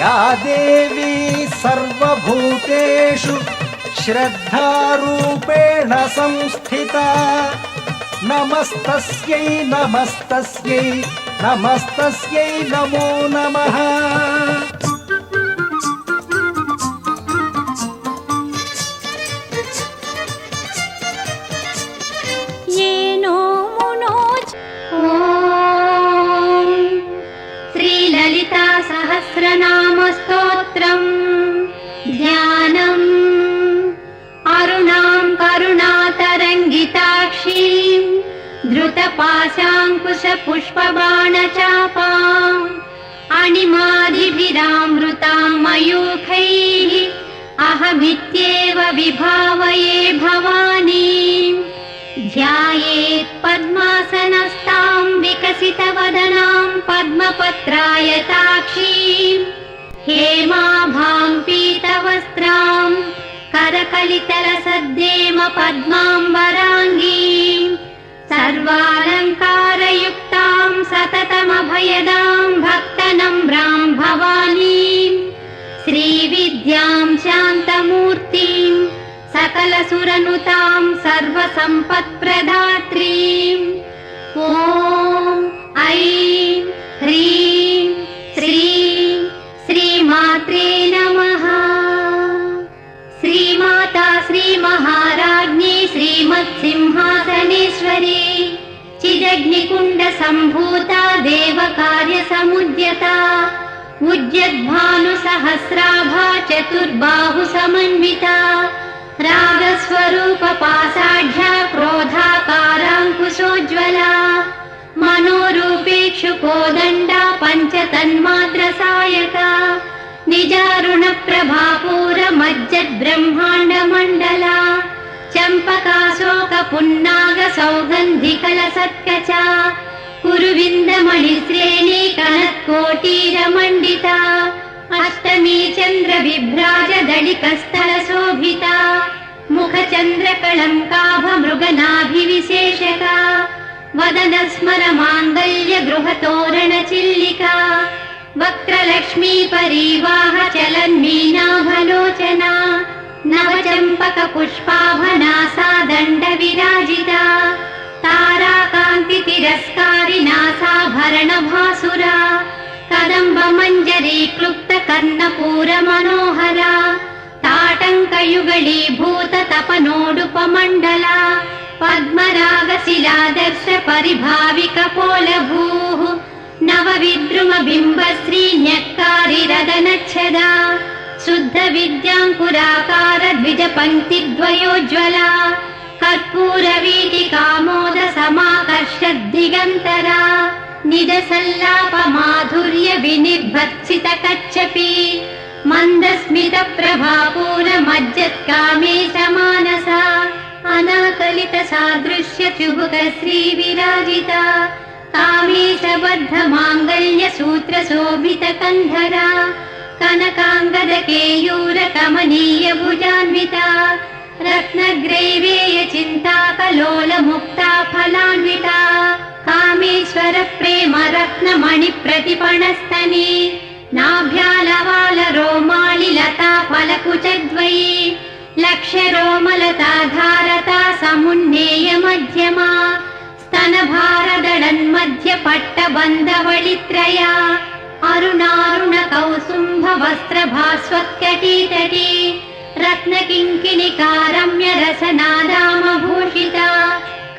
या देवी सर्वभूतेषु श्रद्धारूपेण संस्थिता। नमस्तस्यै नमस्तस्यै नमस्तस्यै नमो नमः। धृतपाशाङ्कुशपुष्पबाणचापाम् अणिमादिभिरामृतां मयूखैः अहमित्येव विभावये भवानीम् ध्यायेत् पद्मासनस्तां विकसितवदनां पद्मपत्रायताक्षीम् हेमाभां पीतवस्त्रां करकलितलसद्देम पद्माम्बराङ्गीम् सर्वालङ्कारयुक्तां सततमभयदां भक्तनम्रां भवानीम् श्रीविद्यां शान्तमूर्तिं सकलसुरनुतां सर्वसम्पत्प्रदात्रीम् ॐ ऐं ह्रीं श्रीं श्रीमात्रे नमः। श्रीमाता श्रीमहाराज्ञी श्रीमत्सिंहासनेश्वरी। चिदग्निकुण्डसम्भूता देवकार्यसमुद्यता। उद्यद्भानुसहस्राभा चतुर्बाहुसमन्विता। रागस्वरूपपासाढ्या क्रोधाकाराङ्कुशोज्ज्वला। मनोरूपेक्षुकोदण्डा पञ्चतन्मात्रसायका। निजारुणप्रभापूरमज्जद्ब्रह्माण्डमण्डला ಪುನ್ನಾಗ ಸೌಗಂಧಿ ಕಲಸತ್ಕಚ ಕುರುವಿಂದ ಮಣಿ ಶ್ರೇಣಿ ಕನತ್ಕೋಟೀರ ಮಂಡಿತ ಅಷ್ಟಮಿ ಚಂದ್ರ ವಿಭ್ರಾಜ ದಳಿಕ ಸ್ಥಳ ಶೋಭಿತ ಮುಖ ಚಂದ್ರ ಕಳಂಕಾಭ ಮೃಗನಾಭಿ ವಿಶೇಷಕ ವದನ ಸ್ಮರ ಮಾಂಗಲ್ಯ ಗೃಹ ತೋರಣ ಚಿಲ್ಲಿಕ ವಕ್ರಲಕ್ಷ್ಮೀ ಪರಿವಾಹ ಚಲನ್ಮೀ नवचम्पक पुष्पाभनासा दण्ड विराजिता ताराकान्ति तिरस्कारि नासाभरण भासुरा कदम्ब मञ्जरी क्लुप्त शुद्ध विद्याङ्कुराकार द्विज पङ्क्तिद्वयोज्ज्वला कर्पूरवीटिकामोद समाकर्ष दिगन्तरा निज सल्लाप माधुर्य विनिर्भत्सित कच्छपि मन्दस्मित प्रभापूर मज्जत्कामे समानसा अनाकलित सादृश्य चुबुक श्रीविराजिता कामेशबद्ध माङ्गल्य सूत्र शोभित कन्धरा कनकाङ्गद केयूर कमनीय भुजान्विता रत्नग्रैवेय चिन्ता कलोल मुक्ता फलान्विता कामेश्वर प्रेम रत्नमणि प्रतिपणस्तने नाभ्यालवाल रोमाळि लता फलकुचद्वयी लक्ष्य रोमलता धारता समुन्नेय मध्यमा అరుణారుణ కౌసుంభ వస్త్ర భాస్వత్యటీతటి రత్న కింకిని కారమ్య రసనాదామభూషిత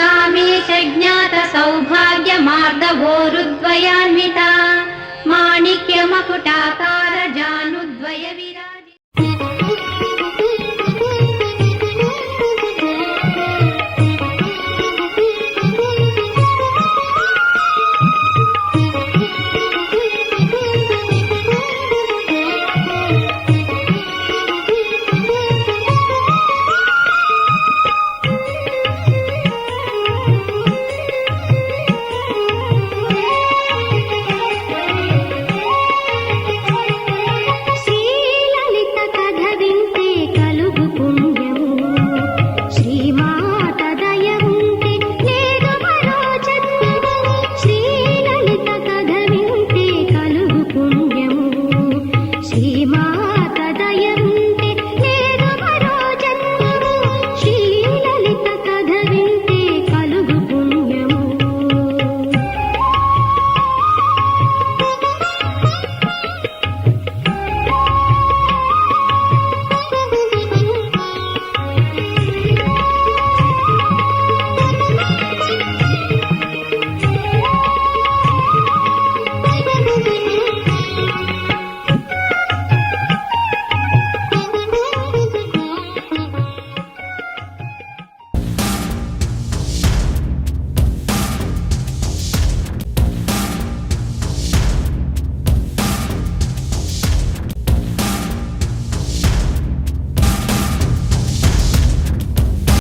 కామేశ జ్ఞాత సౌభాగ్య మార్దవోరుద్వయాన్విత మాణిక్య మకుటాకార జానుద్వయ విరాజి